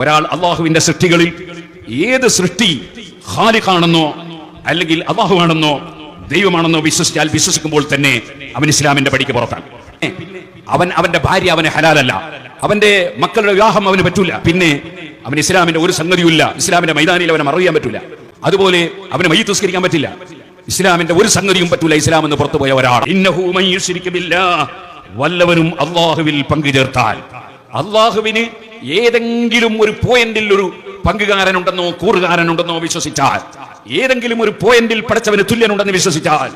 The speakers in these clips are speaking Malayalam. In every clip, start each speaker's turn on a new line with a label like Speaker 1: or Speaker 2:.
Speaker 1: ഒരാൾ അള്ളാഹുവിന്റെ സൃഷ്ടികളിൽ ഏത് സൃഷ്ടി ഹാലിഖാണെന്നോ അല്ലെങ്കിൽ അള്ളാഹുവാണെന്നോ ദൈവമാണെന്നോ വിശ്വസിച്ചാൽ വിശ്വസിക്കുമ്പോൾ തന്നെ അവൻ ഇസ്ലാമിന്റെ പടിക്ക് പുറത്താണ്. അവൻ അവന്റെ ഭാര്യ അവന് ഹലാലല്ല. അവന്റെ മക്കളുടെ വിവാഹം അവന് പറ്റൂല. പിന്നെ അവൻ ഇസ്ലാമിന്റെ ഒരു സംഗതിയുമില്ല. ഇസ്ലാമിന്റെ മൈതാനിയിൽ അവനെ അറിയാൻ പറ്റൂല. അതുപോലെ അവന് മൈ തുസ്കരിക്കാൻ പറ്റില്ല. ഇസ്ലാമിന്റെ ഒരു സംഗതിയും പറ്റൂല ഇസ്ലാം എന്ന് പുറത്തു പോയ ഒരാൾ. വല്ലവനും അള്ളാഹുവിൽ പങ്കു ചേർത്താൽ. അള്ളാഹുവിന് ഏതെങ്കിലും ഒരു പോയിന്റിൽ ഒരു പങ്കുകാരനുണ്ടെന്നോ കൂറുകാരനുണ്ടെന്നോ വിശ്വസിച്ചാൽ ഏതെങ്കിലും ഒരു പോയിന്റിൽ പഠിച്ചവന് തുല്യനുണ്ടെന്ന് വിശ്വസിച്ചാൽ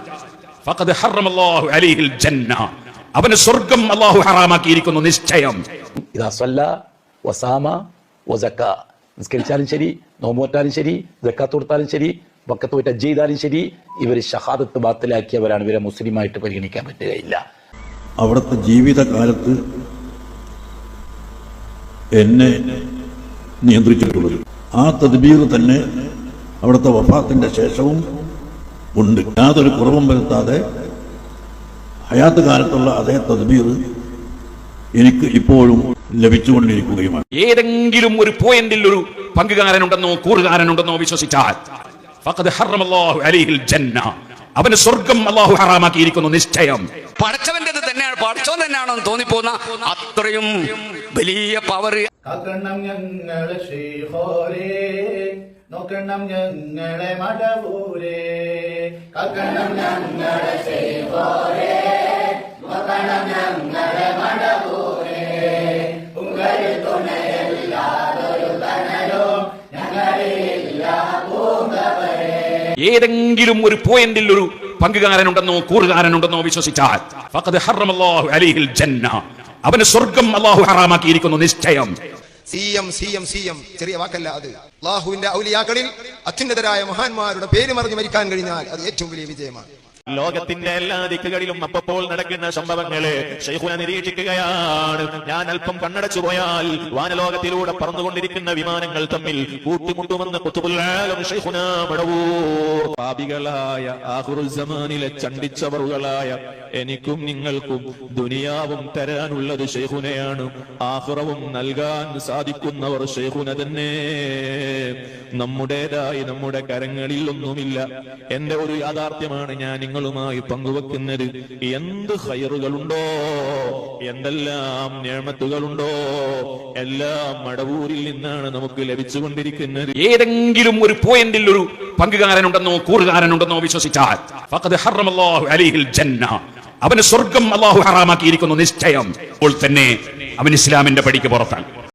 Speaker 1: അവന് സ്വർഗം അള്ളാഹു ഹറാമാക്കിയിരിക്കുന്നു നിശ്ചയം.
Speaker 2: വസാമ വസക്ക. നിസ്കരിച്ചാലും ശരി നോമ്പോറ്റാലും ശരി ജക്കാത്ത് കൊടുത്താലും ശരി വക്കത്ത് പോയിട്ട് ചെയ്താലും ശരി ഇവർ ഷഹാദത്ത് ബാത്തിലാക്കിയവരാണ്. ഇവരെ മുസ്ലിമായിട്ട് പരിഗണിക്കാൻ പറ്റുകയില്ല.
Speaker 3: അവിടുത്തെ ജീവിതകാലത്ത് എന്നെ നിയന്ത്രിച്ചിട്ടുള്ളത്. ആ തദ്ബീർ തന്നെ അവിടുത്തെ വഫാത്തിന്റെ ശേഷവും ഉണ്ട്. യാതൊരു കുറവും വരുത്താതെ ഹയാത്ത് കാലത്തുള്ള അതേ തദ്ബീർ എനിക്ക് ഇപ്പോഴും ലഭിച്ചുകൊണ്ടിരിക്കുകയുമാണ്.
Speaker 1: ഏതെങ്കിലും ഒരു പോയിന്റിൽ ഒരു പങ്കുകാരനുണ്ടെന്നോ കൂറുകാരനുണ്ടെന്നോ വിശ്വസിച്ചാൽ ഫഖദ് ഹറമല്ലാഹു അലൈഹിൽ ജന്ന അവന് സ്വർഗം അള്ളാഹു ഹറാമാക്കിയിരിക്കുന്നു നിശ്ചയം.
Speaker 4: പടച്ചവന്റേത് തന്നെയാണ് പഠിച്ചോ തന്നെയാണോ എന്ന് തോന്നിപ്പോന്ന അത്രയും വലിയ പവർ
Speaker 5: കാക്കണം ഞങ്ങളെ ശ്രീഹോരേ നോക്കണം ഞങ്ങളെ മടവൂരേ. കാക്കണം ഞങ്ങളെ ശ്രീഹോരേ നോക്കണം ഞങ്ങളെ മടവൂരേ. ഉങ്ങളിൽ തുണയില്ലാതൊരു തണലോ ഞങ്ങളില്ല പൂങ്കവരേ
Speaker 1: ഏതെങ്കിലും ഒരു പോയിന്റിൽ ഒരു പങ്കുകാരനുണ്ടെന്നോ കൂറുകാരനുണ്ടെന്നോ വിശ്വസിച്ചാൽ അവന് സ്വർഗം അള്ളാഹു ഹറാമാക്കിയിരിക്കുന്നു നിശ്ചയം.
Speaker 6: C M C M C M. ചെറിയ വാക്കല്ല അത്. അള്ളാഹുവിന്റെ ഔലിയാക്കളിൽ അത്യുന്നതരായ മഹാന്മാരുടെ പേര് മറിഞ്ഞു മരിക്കാൻ കഴിഞ്ഞാൽ അത് ഏറ്റവും വലിയ വിജയമാണ്.
Speaker 7: ലോകത്തിന്റെ എല്ലാ ദിക്കുകളിലും അപ്പപ്പോൾ നടക്കുന്ന സംഭവങ്ങളെ ഷെയ്ഖുന നിരീക്ഷിക്കുകയാണ്. ഞാൻ അല്പം കണ്ണടച്ചു പോയാൽ വാനലോകത്തിലൂടെ പറന്നുകൊണ്ടിരിക്കുന്ന വിമാനങ്ങൾ തമ്മിൽ കൂട്ടിമുട്ടുമെന്ന് പാപികളായ ആഹുറുസമാനിലെ ചണ്ടിച്ചവറുകളായ എനിക്കും നിങ്ങൾക്കും ദുനിയാവും തരാനുള്ളത് ഷെയ്ഖുനയാണ് ആഹുറവും നൽകാൻ സാധിക്കുന്നവർ ഷെയ്ഖുന തന്നെ നമ്മുടേതായി നമ്മുടെ കരങ്ങളിൽ ഒന്നുമില്ല എന്റെ ഒരു യാഥാർത്ഥ്യമാണ് ഞാൻ നിങ്ങളുമായി പങ്കുവെക്കുന്നത്. എന്ത് ഹയറുകളുണ്ടോ എന്തെല്ലാം ഞാമത്തുകളുണ്ടോ എല്ലാം മടവൂരിൽ നിന്നാണ് നമുക്ക് ലഭിച്ചുകൊണ്ടിരിക്കുന്നത്.
Speaker 1: ഏതെങ്കിലും ഒരു പോയിന്റിൽ ഒരു പങ്കുകാരനുണ്ടെന്നോ കൂറുകാരനുണ്ടെന്നോ വിശ്വസിച്ചാൽ അവന് സ്വർഗം അള്ളാഹു ഹറാമാക്കിയിരിക്കുന്നു നിശ്ചയം. അപ്പോൾ തന്നെ അവൻ ഇസ്ലാമിന്റെ പടിക്ക് പുറത്താണ്